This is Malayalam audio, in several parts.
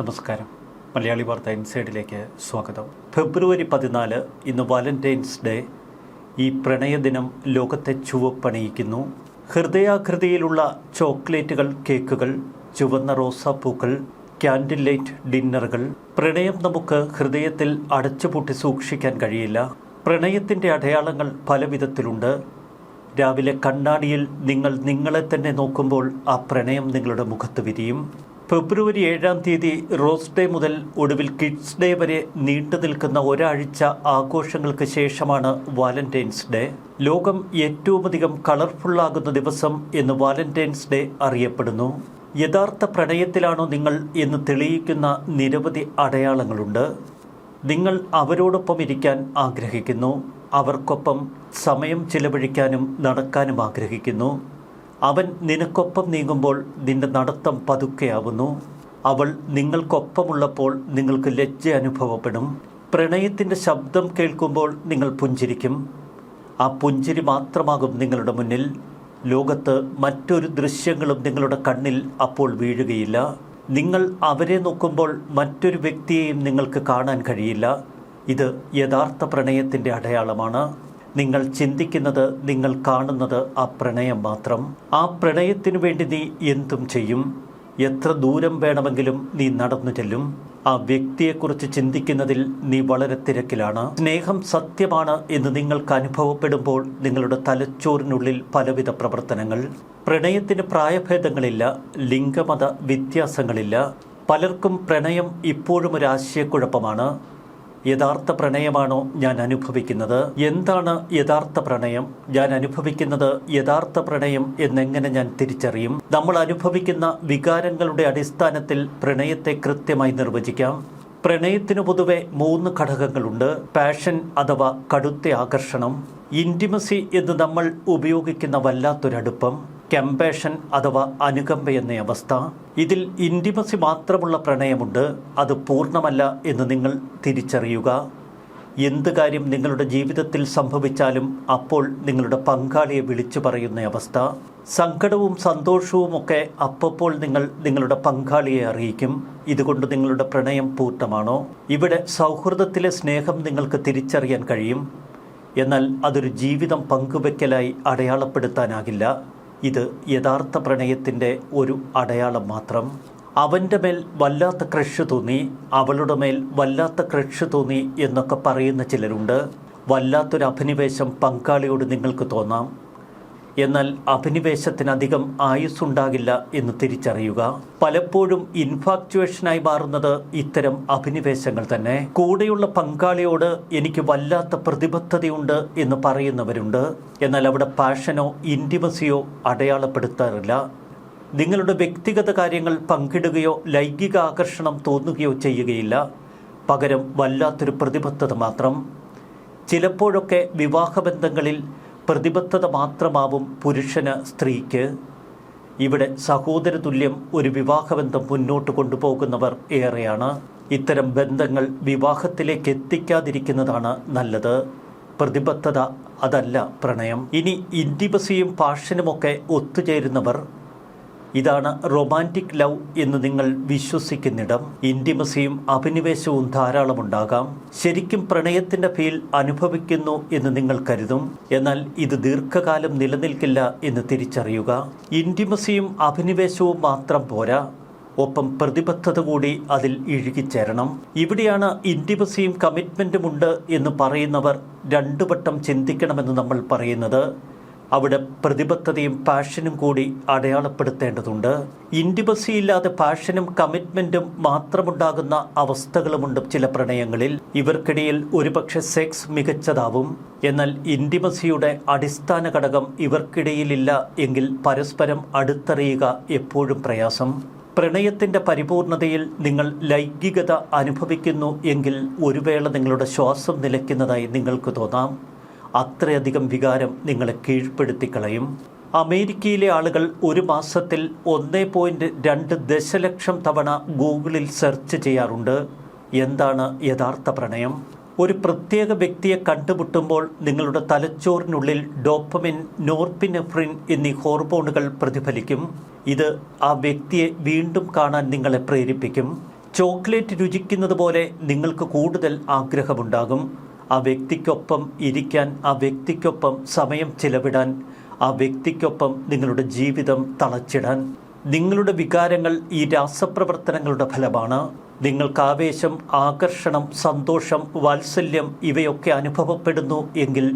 നമസ്കാരം. മലയാളി വാർത്ത ഇൻസൈഡിലേക്ക് സ്വാഗതം. ഫെബ്രുവരി പതിനാല് ഇന്ന് വാലന്റൈൻസ് ഡേ. ഈ പ്രണയദിനം ലോകത്തെ ചുവപ്പണിയിക്കുന്നു. ഹൃദയാകൃതിയിലുള്ള ചോക്ലേറ്റുകൾ കേക്കുകൾ ചുവന്ന റോസാപ്പൂക്കൾ ക്യാൻഡിൽ ലൈറ്റ് ഡിന്നറുകൾ. പ്രണയം നമുക്ക് ഹൃദയത്തിൽ അടച്ചുപൂട്ടി സൂക്ഷിക്കാൻ കഴിയില്ല. പ്രണയത്തിന്റെ അടയാളങ്ങൾ പല വിധത്തിലുണ്ട്. രാവിലെ കണ്ണാടിയിൽ നിങ്ങൾ നിങ്ങളെ തന്നെ നോക്കുമ്പോൾ ആ പ്രണയം നിങ്ങളുടെ മുഖത്ത് വിരിയും. ഫെബ്രുവരി ഏഴാം തീയതി റോസ് ഡേ മുതൽ ഒടുവിൽ കിഡ്സ് ഡേ വരെ നീണ്ടു നിൽക്കുന്ന ഒരാഴ്ച ആഘോഷങ്ങൾക്ക് ശേഷമാണ് വാലന്റൈൻസ് ഡേ. ലോകം ഏറ്റവുമധികം കളർഫുള്ളാകുന്ന ദിവസം എന്ന് വാലന്റൈൻസ് ഡേ അറിയപ്പെടുന്നു. യഥാർത്ഥ പ്രണയത്തിലാണോ നിങ്ങൾ എന്ന് തെളിയിക്കുന്ന നിരവധി അടയാളങ്ങളുണ്ട്. നിങ്ങൾ അവരോടൊപ്പം ഇരിക്കാൻ ആഗ്രഹിക്കുന്നു. അവർക്കൊപ്പം സമയം ചിലവഴിക്കാനും നടക്കാനും ആഗ്രഹിക്കുന്നു. അവൻ നിനക്കൊപ്പം നീങ്ങുമ്പോൾ നിന്റെ നടത്തം പതുക്കെയാവുന്നു. അവൾ നിങ്ങൾക്കൊപ്പമുള്ളപ്പോൾ നിങ്ങൾക്ക് ലജ്ജ അനുഭവപ്പെടും. പ്രണയത്തിന്റെ ശബ്ദം കേൾക്കുമ്പോൾ നിങ്ങൾ പുഞ്ചിരിക്കും. ആ പുഞ്ചിരി മാത്രമാകും നിങ്ങളുടെ മുന്നിൽ. ലോകത്ത് മറ്റൊരു ദൃശ്യങ്ങളും നിങ്ങളുടെ കണ്ണിൽ അപ്പോൾ വീഴുകയില്ല. നിങ്ങൾ അവരെ നോക്കുമ്പോൾ മറ്റൊരു വ്യക്തിയെയും നിങ്ങൾക്ക് കാണാൻ കഴിയില്ല. ഇത് യഥാർത്ഥ പ്രണയത്തിന്റെ അടയാളമാണ്. നിങ്ങൾ ചിന്തിക്കുന്നത് നിങ്ങൾ കാണുന്നത് ആ പ്രണയം മാത്രം. ആ പ്രണയത്തിനു വേണ്ടി നീ എന്തും ചെയ്യും. എത്ര ദൂരം വേണമെങ്കിലും നീ നടന്നു ചെല്ലും. ആ വ്യക്തിയെക്കുറിച്ച് ചിന്തിക്കുന്നതിൽ നീ വളരെ തിരക്കിലാണ്. സ്നേഹം സത്യമാണ് എന്ന് നിങ്ങൾക്ക് അനുഭവപ്പെടുമ്പോൾ നിങ്ങളുടെ തലച്ചോറിനുള്ളിൽ പലവിധ പ്രവർത്തനങ്ങൾ. പ്രണയത്തിന് പ്രായഭേദങ്ങളില്ല ലിംഗമത വ്യത്യാസങ്ങളില്ല. പലർക്കും പ്രണയം ഇപ്പോഴും ഒരു ആശയക്കുഴപ്പമാണ്. യഥാർത്ഥ പ്രണയമാണോ ഞാൻ അനുഭവിക്കുന്നത്? എന്താണ് യഥാർത്ഥ പ്രണയം? ഞാൻ അനുഭവിക്കുന്നത് യഥാർത്ഥ പ്രണയം എന്നെങ്ങനെ ഞാൻ തിരിച്ചറിയും? നമ്മൾ അനുഭവിക്കുന്ന വികാരങ്ങളുടെ അടിസ്ഥാനത്തിൽ പ്രണയത്തെ കൃത്യമായി നിർവചിക്കാം. പ്രണയത്തിനു പൊതുവെ മൂന്ന് ഘടകങ്ങളുണ്ട്. പാഷൻ അഥവാ കടുത്ത ആകർഷണം. ഇന്റിമസി എന്ന് നമ്മൾ ഉപയോഗിക്കുന്ന വല്ലാത്തൊരടുപ്പം. കമ്പാഷൻ അഥവാ അനുകമ്പ എന്ന അവസ്ഥ. ഇതിൽ ഇന്റിമസി മാത്രമുള്ള പ്രണയമുണ്ട്. അത് പൂർണമല്ല എന്ന് നിങ്ങൾ തിരിച്ചറിയുക. എന്ത് കാര്യം നിങ്ങളുടെ ജീവിതത്തിൽ സംഭവിച്ചാലും അപ്പോൾ നിങ്ങളുടെ പങ്കാളിയെ വിളിച്ചു പറയുന്ന അവസ്ഥ. സങ്കടവും സന്തോഷവും ഒക്കെ അപ്പോൾ നിങ്ങൾ നിങ്ങളുടെ പങ്കാളിയെ അറിയിക്കും. ഇതുകൊണ്ട് നിങ്ങളുടെ പ്രണയം പൂർണമാണോ? ഇവിടെ സൗഹൃദത്തിലെ സ്നേഹം നിങ്ങൾക്ക് തിരിച്ചറിയാൻ കഴിയും. എന്നാൽ അതൊരു ജീവിതം പങ്കുവെക്കലായി അടയാളപ്പെടുത്താനാകില്ല. ഇത് യഥാർത്ഥ പ്രണയത്തിന്റെ ഒരു അടയാളം മാത്രം. അവന്റെ മേൽ വല്ലാത്ത ക്രഷ് തോന്നി അവളുടെ മേൽ വല്ലാത്ത ക്രഷ് തോന്നി എന്നൊക്കെ പറയുന്ന ചിലരുണ്ട്. വല്ലാത്തൊരു അഭിനിവേശം പങ്കാളിയോട് നിങ്ങൾക്ക് തോന്നാം. എന്നാൽ അഭിനിവേശത്തിനധികം ആയുസ്സുണ്ടാകില്ല എന്ന് തിരിച്ചറിയുക. പലപ്പോഴും ഇൻഫാക്ച്വേഷനായി മാറുന്നത് ഇത്തരം അഭിനിവേശങ്ങൾ തന്നെ. കൂടെയുള്ള പങ്കാളിയോട് എനിക്ക് വല്ലാത്ത പ്രതിബദ്ധതയുണ്ട് എന്ന് പറയുന്നവരുണ്ട്. എന്നാൽ അവിടെ പാഷനോ ഇന്റിമസിയോ അടയാളപ്പെടുത്താറില്ല. നിങ്ങളുടെ വ്യക്തിഗത കാര്യങ്ങൾ പങ്കിടുകയോ ലൈംഗിക ആകർഷണം തോന്നുകയോ ചെയ്യുകയില്ല. പകരം വല്ലാത്തൊരു പ്രതിബദ്ധത മാത്രം. ചിലപ്പോഴൊക്കെ വിവാഹബന്ധങ്ങളിൽ പ്രതിബദ്ധത മാത്രമാവും പുരുഷന് സ്ത്രീക്ക്. ഇവിടെ സഹോദര തുല്യം ഒരു വിവാഹബന്ധം മുന്നോട്ട് കൊണ്ടുപോകുന്നവർ ഏറെയാണ്. ഇത്തരം ബന്ധങ്ങൾ വിവാഹത്തിലേക്ക് എത്തിക്കാതിരിക്കുന്നതാണ് നല്ലത്. പ്രതിബദ്ധത അതല്ല പ്രണയം. ഇനി ഇൻഡിബസിയും പാഷനുമൊക്കെ ഒത്തുചേരുന്നവർ ഇതാണ് റൊമാന്റിക് ലവ് എന്ന് നിങ്ങൾ വിശ്വസിക്കുന്നിടം. ഇന്റിമസിയും അഭിനിവേശവും ധാരാളമുണ്ടാകാം. ശരിക്കും പ്രണയത്തിന്റെ ഫീൽ അനുഭവിക്കുന്നു എന്ന് നിങ്ങൾ കരുതും. എന്നാൽ ഇത് ദീർഘകാലം നിലനിൽക്കില്ല എന്ന് തിരിച്ചറിയുക. ഇന്റിമസിയും അഭിനിവേശവും മാത്രം പോരാ. ഒപ്പം പ്രതിബദ്ധത കൂടി അതിൽ ഇഴുകിച്ചേരണം. ഇവിടെയാണ് ഇന്റിമസിയും കമ്മിറ്റ്മെന്റും ഉണ്ട് എന്ന് പറയുന്നവർ രണ്ടു വട്ടം ചിന്തിക്കണമെന്ന് നമ്മൾ പറയുന്നത്. അവിടെ പ്രതിബദ്ധതയും പാഷനും കൂടി അടയാളപ്പെടുത്തേണ്ടതുണ്ട്. ഇൻഡിമസിയില്ലാതെ പാഷനും കമ്മിറ്റ്മെന്റും മാത്രമുണ്ടാകുന്ന അവസ്ഥകളുമുണ്ട് ചില പ്രണയങ്ങളിൽ. ഇവർക്കിടയിൽ ഒരുപക്ഷെ സെക്സ് മികച്ചതാവും. എന്നാൽ ഇൻഡിമസിയുടെ അടിസ്ഥാന ഘടകം ഇവർക്കിടയിലില്ല എങ്കിൽ പരസ്പരം അടുത്തറിയുക എപ്പോഴും പ്രയാസം. പ്രണയത്തിന്റെ പരിപൂർണതയിൽ നിങ്ങൾ ലൈംഗികത അനുഭവിക്കുന്നു എങ്കിൽ ഒരു വേള നിങ്ങളുടെ ശ്വാസം നിലയ്ക്കുന്നതായി നിങ്ങൾക്ക് തോന്നാം. അത്രയധികം വികാരം നിങ്ങളെ കീഴ്പ്പെടുത്തി കളയും അമേരിക്കയിലെ ആളുകൾ ഒരു മാസത്തിൽ ഒന്നേ പോയിന്റ് രണ്ട് ദശലക്ഷം തവണ ഗൂഗിളിൽ സെർച്ച് ചെയ്യാറുണ്ട്. എന്താണ് യഥാർത്ഥ പ്രണയം? ഒരു പ്രത്യേക വ്യക്തിയെ കണ്ടുമുട്ടുമ്പോൾ നിങ്ങളുടെ തലച്ചോറിനുള്ളിൽ ഡോപ്പമിൻ നോർപിനെഫ്രിൻ എന്നീ ഹോർമോണുകൾ പ്രതിഫലിക്കും. ഇത് ആ വ്യക്തിയെ വീണ്ടും കാണാൻ നിങ്ങളെ പ്രേരിപ്പിക്കും. ചോക്ലേറ്റ് രുചിക്കുന്നത് പോലെ നിങ്ങൾക്ക് കൂടുതൽ ആഗ്രഹമുണ്ടാകും. ആ വ്യക്തിക്കൊപ്പം ഇരിക്കാൻ ആ വ്യക്തിക്കൊപ്പം സമയം ചിലവിടാൻ ആ വ്യക്തിക്കൊപ്പം നിങ്ങളുടെ ജീവിതം തളച്ചിടാൻ. നിങ്ങളുടെ വികാരങ്ങൾ ഈ രാസപ്രവർത്തനങ്ങളുടെ ഫലമാണ്. നിങ്ങൾക്ക് ആവേശം ആകർഷണം സന്തോഷം വാത്സല്യം ഇവയൊക്കെ അനുഭവപ്പെടുന്നു എങ്കിൽ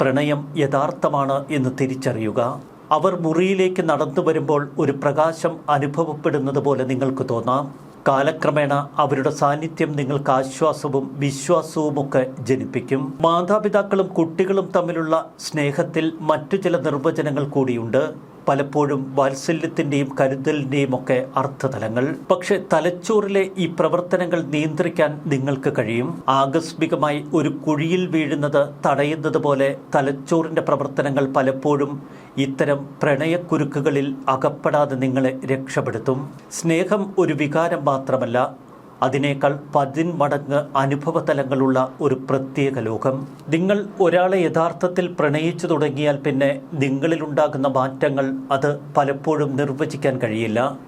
പ്രണയം യഥാർത്ഥമാണ് എന്ന് തിരിച്ചറിയുക. അവർ മുറിയിലേക്ക് നടന്നു വരുമ്പോൾ ഒരു പ്രകാശം അനുഭവപ്പെടുന്നത് പോലെ നിങ്ങൾക്ക് തോന്നാം. കാലക്രമേണ അവരുടെ സാന്നിധ്യം നിങ്ങൾക്ക് ആശ്വാസവും വിശ്വാസവുമൊക്കെ ജനിപ്പിക്കും. മാതാപിതാക്കളും കുട്ടികളും തമ്മിലുള്ള സ്നേഹത്തിൽ മറ്റു ചില നിർവചനങ്ങൾ കൂടിയുണ്ട്. പലപ്പോഴും വാത്സല്യത്തിന്റെയും കരുതലിന്റെയും ഒക്കെ അർത്ഥതലങ്ങൾ. പക്ഷെ തലച്ചോറിലെ ഈ പ്രവർത്തനങ്ങൾ നിയന്ത്രിക്കാൻ നിങ്ങൾക്ക് കഴിയും. ആകസ്മികമായി ഒരു കുഴിയിൽ വീഴുന്നത് തടയുന്നത് പോലെ തലച്ചോറിന്റെ പ്രവർത്തനങ്ങൾ പലപ്പോഴും ഇത്തരം പ്രണയക്കുരുക്കുകളിൽ അകപ്പെടാതെ നിങ്ങളെ രക്ഷപ്പെടുത്തും. സ്നേഹം ഒരു വികാരം മാത്രമല്ല അതിനേക്കാൾ പതിന്മടങ്ങ് അനുഭവതലങ്ങളുള്ള ഒരു പ്രത്യേക ലോകം. നിങ്ങൾ ഒരാളെ യഥാർത്ഥത്തിൽ പ്രണയിച്ചു തുടങ്ങിയാൽ പിന്നെ നിങ്ങളിലുണ്ടാകുന്ന മാറ്റങ്ങൾ അത് പലപ്പോഴും നിർവചിക്കാൻ കഴിയില്ല.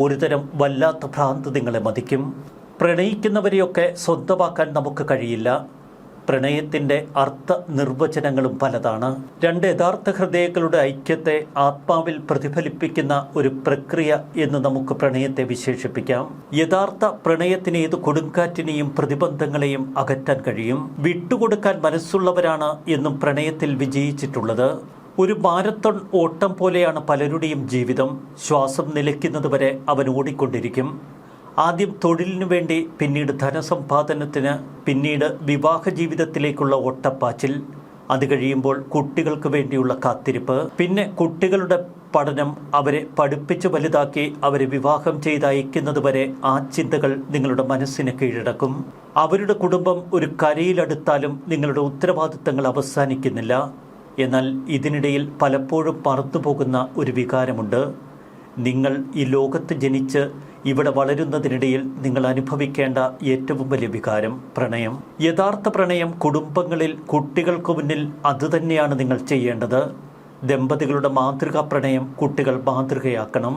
ഒരുതരം വല്ലാത്ത ഭ്രാന്ത് നിങ്ങളെ മതിക്കും. പ്രണയിക്കുന്നവരെയൊക്കെ സ്വന്തമാക്കാൻ നമുക്ക് കഴിയില്ല. പ്രണയത്തിന്റെ അർത്ഥ നിർവചനങ്ങളും പലതാണ്. രണ്ട് യഥാർത്ഥ ഹൃദയങ്ങളുടെ ഐക്യത്തെ ആത്മാവിൽ പ്രതിഫലിപ്പിക്കുന്ന ഒരു പ്രക്രിയ എന്ന് നമുക്ക് പ്രണയത്തെ വിശേഷിപ്പിക്കാം. യഥാർത്ഥ പ്രണയത്തിന് ഏത് കൊടുങ്കാറ്റിനെയും പ്രതിബന്ധങ്ങളെയും അകറ്റാൻ കഴിയും. വിട്ടുകൊടുക്കാൻ മനസ്സുള്ളവരാണ് എന്നും പ്രണയത്തിൽ വിജയിച്ചിട്ടുള്ളത്. ഒരു മാരത്തൺ ഓട്ടം പോലെയാണ് പലരുടെയും ജീവിതം. ശ്വാസം നിലയ്ക്കുന്നതുവരെ അവൻ ഓടിക്കൊണ്ടിരിക്കും. ആദ്യം തൊഴിലിനു വേണ്ടി പിന്നീട് ധനസമ്പാദനത്തിന് പിന്നീട് വിവാഹ ജീവിതത്തിലേക്കുള്ള ഓട്ടപ്പാച്ചിൽ. അത് കഴിയുമ്പോൾ കുട്ടികൾക്ക് വേണ്ടിയുള്ള കാത്തിരിപ്പ്. പിന്നെ കുട്ടികളുടെ പഠനം അവരെ പഠിപ്പിച്ച് വലുതാക്കി അവരെ വിവാഹം ചെയ്ത് അയക്കുന്നത് വരെ ആ ചിന്തകൾ നിങ്ങളുടെ മനസ്സിനെ കീഴടക്കും. അവരുടെ കുടുംബം ഒരു കരയിലെടുത്താലും നിങ്ങളുടെ ഉത്തരവാദിത്തങ്ങൾ അവസാനിക്കുന്നില്ല. എന്നാൽ ഇതിനിടയിൽ പലപ്പോഴും പറത്തുപോകുന്ന ഒരു വികാരമുണ്ട്. നിങ്ങൾ ഈ ലോകത്ത് ജനിച്ച് ഇവിടെ വളരുന്നതിനിടയിൽ നിങ്ങൾ അനുഭവിക്കേണ്ട ഏറ്റവും വലിയ വികാരം പ്രണയം. യഥാർത്ഥ പ്രണയം കുടുംബങ്ങളിൽ കുട്ടികൾക്ക് മുന്നിൽ അതുതന്നെയാണ് നിങ്ങൾ ചെയ്യേണ്ടത്. ദമ്പതികളുടെ മാതൃകാ പ്രണയം കുട്ടികൾ മാതൃകയാക്കണം.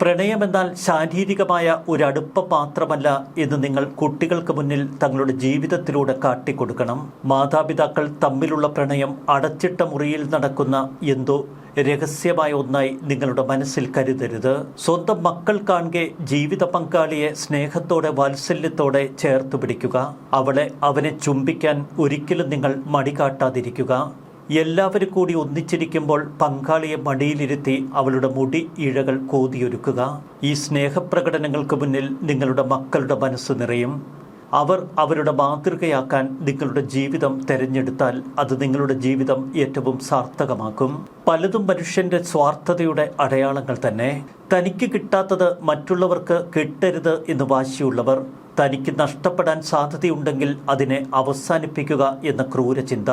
പ്രണയമെന്നാൽ ശാരീരികമായ ഒരു മാത്രമല്ല എന്ന് നിങ്ങൾ കുട്ടികൾക്ക് മുന്നിൽ തങ്ങളുടെ ജീവിതത്തിലൂടെ കാട്ടിക്കൊടുക്കണം. മാതാപിതാക്കൾ തമ്മിലുള്ള പ്രണയം അടച്ചിട്ട മുറിയിൽ നടക്കുന്ന എന്തോ രഹസ്യമായ ഒന്നായി നിങ്ങളുടെ മനസ്സിൽ കരുതരുത്. സ്വന്തം മക്കൾ കാണുകെ ജീവിത പങ്കാളിയെ സ്നേഹത്തോടെ വാത്സല്യത്തോടെ ചേർത്ത് പിടിക്കുക. അവളെ അവനെ ചുംബിക്കാൻ ഒരിക്കലും നിങ്ങൾ മടി കാട്ടാതിരിക്കുക. എല്ലാവരും കൂടി ഒന്നിച്ചിരിക്കുമ്പോൾ പങ്കാളിയെ മടിയിലിരുത്തി അവളുടെ മുടി ഇഴകൾ കോതിയൊരുക്കുക. ഈ സ്നേഹപ്രകടനങ്ങൾക്ക് മുന്നിൽ നിങ്ങളുടെ മക്കളുടെ മനസ്സ് നിറയും. അവർ അവരുടെ മാതൃകയാക്കാൻ നിങ്ങളുടെ ജീവിതം തിരഞ്ഞെടുത്താൽ അത് നിങ്ങളുടെ ജീവിതം ഏറ്റവും സാർത്ഥകമാക്കും. പലതും മനുഷ്യന്റെ സ്വാർത്ഥതയുടെ അടയാളങ്ങൾ തന്നെ. തനിക്ക് കിട്ടാത്തത് മറ്റുള്ളവർക്ക് കിട്ടരുത് എന്ന് വാശിയുള്ളവർ തനിക്ക് നഷ്ടപ്പെടാൻ സാധ്യതയുണ്ടെങ്കിൽ അതിനെ അവസാനിപ്പിക്കുക എന്ന ക്രൂരചിന്ത.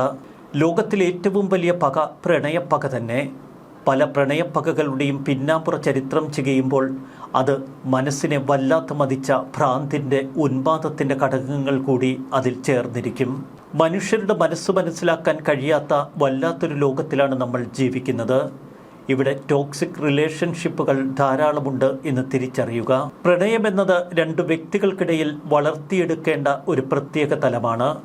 ലോകത്തിലെ ഏറ്റവും വലിയ പക പ്രണയപ്പക തന്നെ. പല പ്രണയപ്പകകളുടെയും പിന്നാമ്പുറ ചരിത്രം ചെയ്യുമ്പോൾ അത് മനസ്സിനെ വല്ലാത്ത മതിച്ച ഭ്രാന്തിന്റെ ഉന്മാദത്തിന്റെ ഘടകങ്ങൾ കൂടി അതിൽ ചേർന്നിരിക്കും. മനുഷ്യരുടെ മനസ്സ് മനസ്സിലാക്കാൻ കഴിയാത്ത വല്ലാത്തൊരു ലോകത്തിലാണ് നമ്മൾ ജീവിക്കുന്നത്. ഇവിടെ ടോക്സിക് റിലേഷൻഷിപ്പുകൾ ധാരാളമുണ്ട് എന്ന് തിരിച്ചറിയുക. പ്രണയം എന്നത് രണ്ട് വ്യക്തികൾക്കിടയിൽ വളർത്തിയെടുക്കേണ്ട ഒരു പ്രത്യേക തലമാണ്.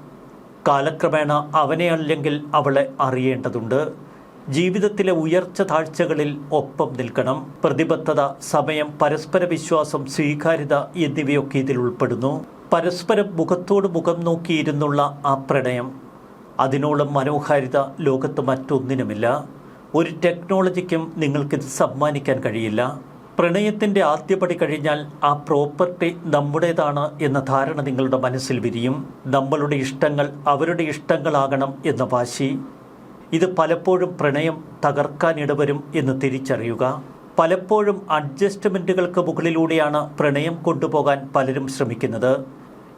കാലക്രമേണ അവനെ അല്ലെങ്കിൽ അവളെ അറിയേണ്ടതുണ്ട്. ജീവിതത്തിലെ ഉയർച്ച താഴ്ചകളിൽ ഒപ്പം നിൽക്കണം. പ്രതിബദ്ധത സമയം പരസ്പര വിശ്വാസം സ്വീകാര്യത എന്നിവയൊക്കെ ഇതിൽ ഉൾപ്പെടുന്നു. പരസ്പരം മുഖത്തോട് മുഖം നോക്കിയിരുന്നുള്ള ആ പ്രണയം അതിനോളം മനോഹാരിത ലോകത്ത് മറ്റൊന്നിനുമില്ല. ഒരു ടെക്നോളജിക്കും നിങ്ങൾക്കിത് സമ്മാനിക്കാൻ കഴിയില്ല. പ്രണയത്തിന്റെ ആദ്യപടി കഴിഞ്ഞാൽ ആ പ്രോപ്പർട്ടി നമ്മുടേതാണ് എന്ന ധാരണ നിങ്ങളുടെ മനസ്സിൽ വിരിയും. നമ്മളുടെ ഇഷ്ടങ്ങൾ അവരുടെ ഇഷ്ടങ്ങളാകണം എന്ന വാശി. ഇത് പലപ്പോഴും പ്രണയം തകർക്കാൻ ഇടവരും എന്ന് തിരിച്ചറിയുക. പലപ്പോഴും അഡ്ജസ്റ്റ്മെന്റുകൾക്ക് മുകളിലൂടെയാണ് പ്രണയം കൊണ്ടുപോകാൻ പലരും ശ്രമിക്കുന്നത്.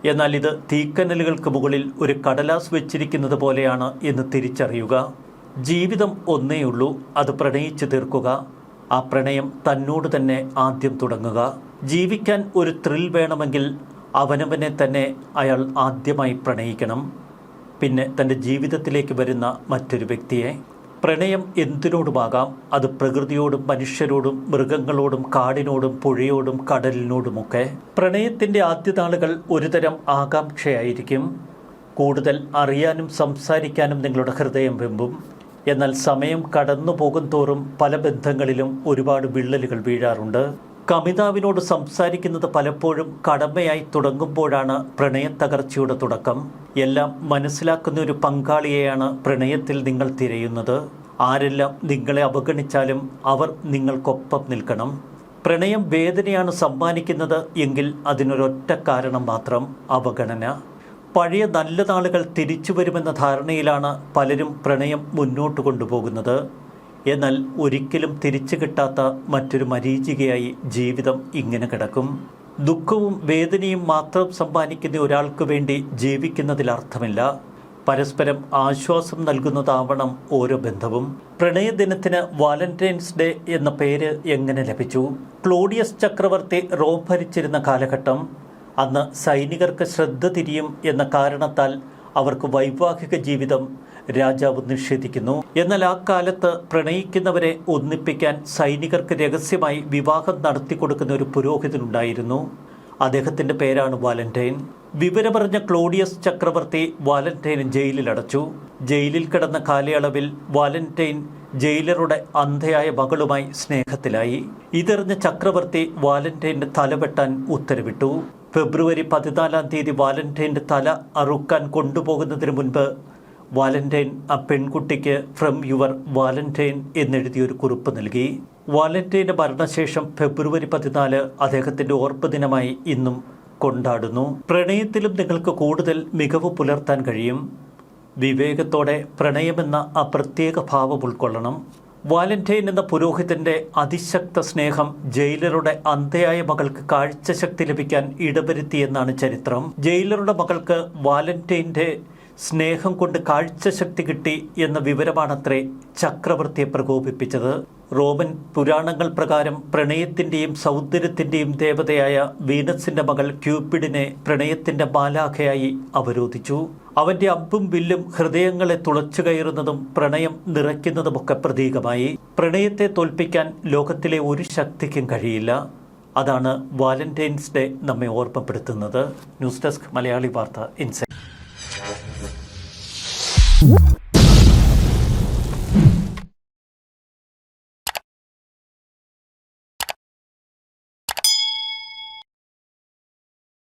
എന്നാൽ ഇത് തീക്കനലുകൾക്ക് മുകളിൽ ഒരു കടലാസ് വെച്ചിരിക്കുന്നത് പോലെയാണ് എന്ന് തിരിച്ചറിയുക. ജീവിതം ഒന്നേയുള്ളൂ അത് പ്രണയിച്ച് തീർക്കുക. ആ പ്രണയം തന്നോട് തന്നെ ആദ്യം തുടങ്ങുക. ജീവിക്കാൻ ഒരു ത്രിൽ വേണമെങ്കിൽ അവനവനെ തന്നെ അയാൾ ആദ്യമായി പ്രണയിക്കണം. പിന്നെ തന്റെ ജീവിതത്തിലേക്ക് വരുന്ന മറ്റൊരു വ്യക്തിയെ. പ്രണയം എന്തിനോടുമാകാം? അത് പ്രകൃതിയോടും മനുഷ്യരോടും മൃഗങ്ങളോടും കാടിനോടും പുഴയോടും കടലിനോടുമൊക്കെ. പ്രണയത്തിന്റെ ആദ്യ നാളുകൾ ഒരുതരം ആകാംക്ഷയായിരിക്കും. കൂടുതൽ അറിയാനും സംസാരിക്കാനും നിങ്ങളുടെ ഹൃദയം വെമ്പും. എന്നാൽ സമയം കടന്നു പോകും തോറും പല ബന്ധങ്ങളിലും ഒരുപാട് വിള്ളലുകൾ വീഴാറുണ്ട്. കമിതാവിനോട് സംസാരിക്കുന്നത് പലപ്പോഴും കടമയായി തുടങ്ങുമ്പോഴാണ് പ്രണയത്തകർച്ചയുടെ തുടക്കം. എല്ലാം മനസ്സിലാക്കുന്ന ഒരു പങ്കാളിയെയാണ് പ്രണയത്തിൽ നിങ്ങൾ തിരയുന്നത്. ആരെല്ലാം നിങ്ങളെ അവഗണിച്ചാലും അവർ നിങ്ങൾക്കൊപ്പം നിൽക്കണം. പ്രണയം വേദനയാണ് സമ്മാനിക്കുന്നത് എങ്കിൽ അതിനൊരൊറ്റ കാരണം മാത്രം അവഗണന. പഴയ നല്ല നാളുകൾ തിരിച്ചു വരുമെന്ന ധാരണയിലാണ് പലരും പ്രണയം മുന്നോട്ട് കൊണ്ടുപോകുന്നത്. എന്നാൽ ഒരിക്കലും തിരിച്ചു കിട്ടാത്ത മറ്റൊരു മരീചികയായി ജീവിതം ഇങ്ങനെ കിടക്കും. ദുഃഖവും വേദനയും മാത്രം സമ്മാനിക്കുന്ന ഒരാൾക്ക് വേണ്ടി ജീവിക്കുന്നതിൽ അർത്ഥമില്ല. പരസ്പരം ആശ്വാസം നൽകുന്നതാവണം ഓരോ ബന്ധവും. പ്രണയദിനത്തിന് വാലന്റൈൻസ് ഡേ എന്ന പേര് എങ്ങനെ ലഭിച്ചു? ക്ലോഡിയസ് ചക്രവർത്തി റോം ഭരിച്ചിരുന്ന കാലഘട്ടം. അന്ന് സൈനികർക്ക് ശ്രദ്ധ തിരിയും എന്ന കാരണത്താൽ അവർക്ക് വൈവാഹിക ജീവിതം രാജാവ് നിഷേധിക്കുന്നു. എന്നാൽ ആ പ്രണയിക്കുന്നവരെ ഒന്നിപ്പിക്കാൻ സൈനികർക്ക് രഹസ്യമായി വിവാഹം നടത്തി കൊടുക്കുന്ന ഒരു പുരോഹിതനുണ്ടായിരുന്നു അദ്ദേഹത്തിന്റെ പേരാണ് വാലന്റൈൻ. വിവരമറിഞ്ഞ ക്ലോഡിയസ് ചക്രവർത്തി വാലന്റൈൻ ജയിലിൽ അടച്ചു. ജയിലിൽ കിടന്ന കാലയളവിൽ വാലന്റൈൻ ജയിലറുടെ അന്ധയായ മകളുമായി സ്നേഹത്തിലായി. ഇതറിഞ്ഞ ചക്രവർത്തി വാലന്റൈന്റെ തലവെട്ടാൻ ഉത്തരവിട്ടു. ഫെബ്രുവരി പതിനാലാം തീയതി വാലന്റൈന്റെ തല അറുക്കാൻ കൊണ്ടുപോകുന്നതിന് മുൻപ് വാലന്റൈൻ ആ പെൺകുട്ടിക്ക് ഫ്രം യുവർ വാലന്റൈൻ എന്നെഴുതിയൊരു കുറിപ്പ് നൽകി. വാലന്റൈന്റെ മരണശേഷം ഫെബ്രുവരി പതിനാല് അദ്ദേഹത്തിന്റെ ഓർപ്പ് ദിനമായി ഇന്നും കൊണ്ടാടുന്നു. പ്രണയത്തിലും നിങ്ങൾക്ക് കൂടുതൽ മികവ് പുലർത്താൻ കഴിയും. വിവേകത്തോടെ പ്രണയമെന്ന ആ പ്രത്യേക ഭാവം ഉൾക്കൊള്ളണം. വാലന്റൈൻ എന്ന പുരോഹിതന്റെ അതിശക്ത സ്നേഹം ജയിലറുടെ അന്ധയായ മകൾക്ക് കാഴ്ചശക്തി ലഭിക്കാൻ ഇടവരുത്തിയെന്നാണ് ചരിത്രം. ജയിലറുടെ മകൾക്ക് വാലന്റൈന്റെ സ്നേഹം കൊണ്ട് കാഴ്ചശക്തി കിട്ടി എന്ന വിവരമാണത്രേ ചക്രവർത്തിയെ പ്രകോപിപ്പിച്ചത്. റോമൻ പുരാണങ്ങൾ പ്രകാരം പ്രണയത്തിന്റെയും സൗന്ദര്യത്തിന്റെയും ദേവതയായ വീനസിന്റെ മകൾ ക്യൂപ്പിഡിനെ പ്രണയത്തിന്റെ മാലാഖയായി അവരോധിച്ചു. അവന്റെ അമ്പും വില്ലും ഹൃദയങ്ങളെ തുളച്ചു കയറുന്നതും പ്രണയം നിറയ്ക്കുന്നതുമൊക്കെ പ്രതീകമായി. പ്രണയത്തെ തോൽപ്പിക്കാൻ ലോകത്തിലെ ഒരു ശക്തിക്കും കഴിയില്ല. അതാണ് വാലന്റൈൻസ് ഡേ നമ്മെ ഓർമ്മപ്പെടുത്തുന്നത്. ന്യൂസ് ഡെസ്ക് മലയാളി വാർത്ത ഇൻസൈറ്റ്. Woo!